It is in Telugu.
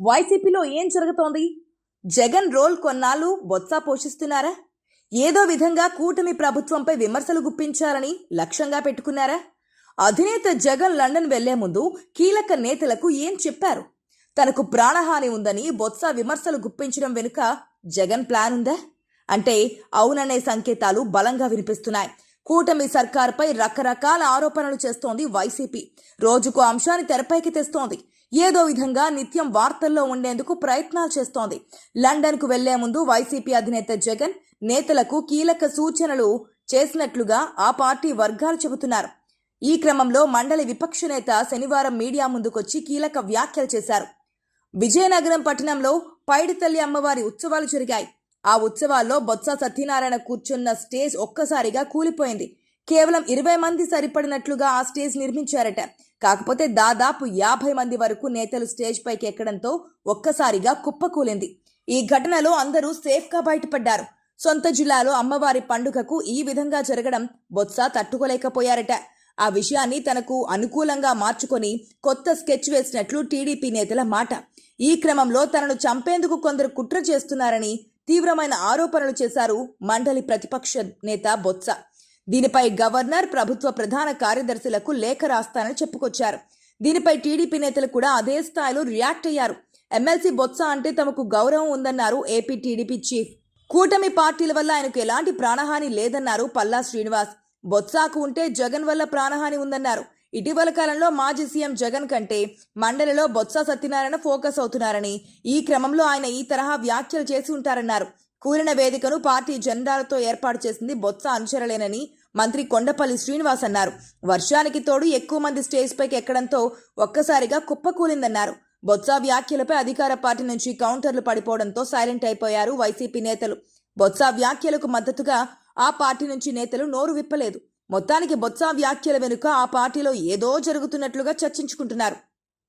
వైసీపీలో ఏం జరుగుతోంది? జగన్ రోల్ కొన్నాళ్ళు బొత్స పోషిస్తున్నారా? ఏదో విధంగా కూటమి ప్రభుత్వంపై విమర్శలు గుప్పించాలని లక్ష్యంగా పెట్టుకున్నారా? అధినేత జగన్ లండన్ వెళ్ళే ముందు కీలక నేతలకు ఏం చెప్పారు? తనకు ప్రాణహాని ఉందని బొత్స విమర్శలు గుప్పించడం వెనుక జగన్ ప్లాన్ ఉందా? అంటే అవుననే సంకేతాలు బలంగా వినిపిస్తున్నాయి. కూటమి సర్కార్పై రకరకాల ఆరోపణలు చేస్తోంది వైసీపీ. రోజుకు అంశాన్ని తెరపైకి తెస్తోంది. ఏదో విధంగా నిత్యం వార్తల్లో ఉండేందుకు ప్రయత్నాలు చేస్తోంది. లండన్కు వెళ్ళే ముందు వైసీపీ అధినేత జగన్ నేతలకు కీలక సూచనలు చేసినట్లుగా ఆ పార్టీ వర్గాలు చెబుతున్నారు. ఈ క్రమంలో మండలి విపక్ష నేత శనివారం మీడియా ముందుకొచ్చి కీలక వ్యాఖ్యలు చేశారు. విజయనగరం పట్టణంలో పైడితల్లి అమ్మవారి ఉత్సవాలు జరిగాయి. ఆ ఉత్సవాల్లో బొత్స సత్యనారాయణ కూర్చున్న స్టేజ్ ఒక్కసారిగా కూలిపోయింది. కేవలం ఇరవై మంది సరిపడినట్లుగా ఆ స్టేజ్ నిర్మించారట. కాకపోతే దాదాపు యాభై మంది వరకు నేతలు స్టేజ్ పైకి ఎక్కడంతో ఒక్కసారిగా కుప్పకూలింది. ఈ ఘటనలో అందరూ సేఫ్గా బయటపడ్డారు. సొంత జిల్లాలో అమ్మవారి పండుగకు ఈ విధంగా జరగడం బొత్స తట్టుకోలేకపోయారట. ఆ విషయాన్ని తనకు అనుకూలంగా మార్చుకొని కొత్త స్కెచ్ వేసినట్లు టీడీపీ నేతల మాట. ఈ క్రమంలో తనను చంపేందుకు కొందరు కుట్ర చేస్తున్నారని తీవ్రమైన ఆరోపణలు చేశారు మండలి ప్రతిపక్ష నేత బొత్స. దీనిపై గవర్నర్ ప్రభుత్వ ప్రధాన కార్యదర్శులకు లేఖ రాస్తానని చెప్పుకొచ్చారు. దీనిపై టీడీపీ నేతలు కూడా అదే స్థాయిలో రియాక్ట్ అయ్యారు. ఎమ్మెల్సీ బొత్స అంటే తమకు గౌరవం ఉందన్నారు ఏపీ టీడీపీ చీఫ్. కూటమి పార్టీల వల్ల ఆయనకు ఎలాంటి ప్రాణహాని లేదన్నారు పల్లా శ్రీనివాస్. బొత్సాకు ఉంటే జగన్ వల్ల ప్రాణహాని ఉందన్నారు. ఇటీవల కాలంలో మాజీ సీఎం జగన్ కంటే మండలిలో బొత్స సత్యనారాయణ ఫోకస్ అవుతున్నారని ఈ క్రమంలో ఆయన ఈ తరహా వ్యాఖ్యలు చేసి ఉంటారన్నారు. కూలిన వేదికను పార్టీ జెండాలతో ఏర్పాటు చేసింది బొత్స అనుచరలేనని మంత్రి కొండపల్లి శ్రీనివాస్ అన్నారు. వర్షానికి తోడు ఎక్కువ మంది స్టేజ్ పైకి ఎక్కడంతో ఒక్కసారిగా కుప్పకూలిందన్నారు బొత్స వ్యాఖ్యలపై అధికార పార్టీ నుంచి కౌంటర్లు పడిపోవడంతో సైలెంట్ అయిపోయారు వైసీపీ నేతలు. బొత్స వ్యాఖ్యలకు మద్దతుగా ఆ పార్టీ నుంచి నేతలు నోరు విప్పలేదు. మొత్తానికి బొత్స వ్యాఖ్యల వెనుక ఆ పార్టీలో ఏదో జరుగుతున్నట్లుగా చర్చించుకుంటున్నారు.